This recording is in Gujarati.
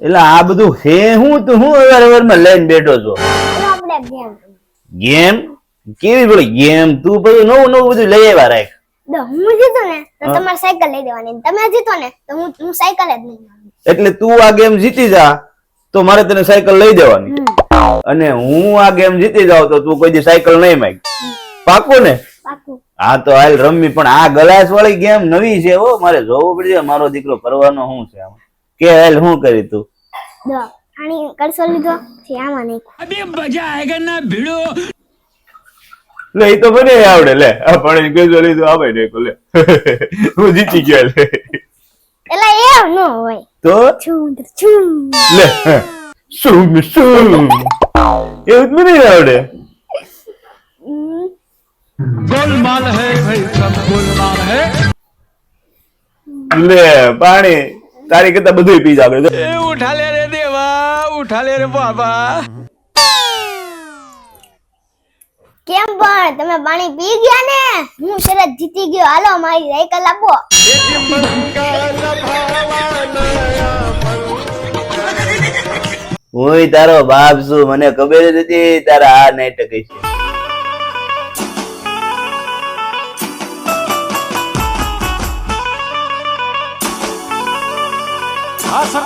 એટલે આ બધું હે હું? તો હું અવારમાં લઈને બેઠો છો. ગેમ? કેવી બોલી ગેમ? તું બધું નવું નવું બધું લઈ આવ્યા રાખ. હું જીતો ને તો તમારે સાયકલ લઈ દેવાની. તમે જીતો ને તો હું હું સાયકલ જ લઈ એટલે તું આ ગેમ જીતી જા તો મારે તને સાયકલ લઈ દેવાની. અને હું આ ગેમ જીતી જાઉં તો તું કોઈ દી સાયકલ નહીં માંગ. પાકું ને? પાકું. હા તો હાલ રમવી પણ આ ગલાસ વાળી ગેમ નવી છે હો. મારે જોવું પડશે મારો દીકરો કરવાનો શું છે કે હાલ શું કરી તું? આની કરસોલ લીધો છે આમાં નહીં અબે મજા આયેગા ના ભીડો? લે તો મને આવડે લે. આ પણ કરસોલ લીધો આવે ને કો લે. હું જીતી ગયો લે. એલા એમ નો હોય. તો? છું છું લે શું શું? એવું મને આવડે? ગોલમાલ લે પાણી તારી કરતા બધું પી જાવે એ રે દેવા ઉઠા રે બાબા. કેમ પણ તમે પાણી પી ગયા ને? હું શરત જીતી ગયો. હાલો મારી સાયકલ આપો. હું તારો બાપ છું. મને ખબર જ હતી તારા આ નાટક છે. 아, 사상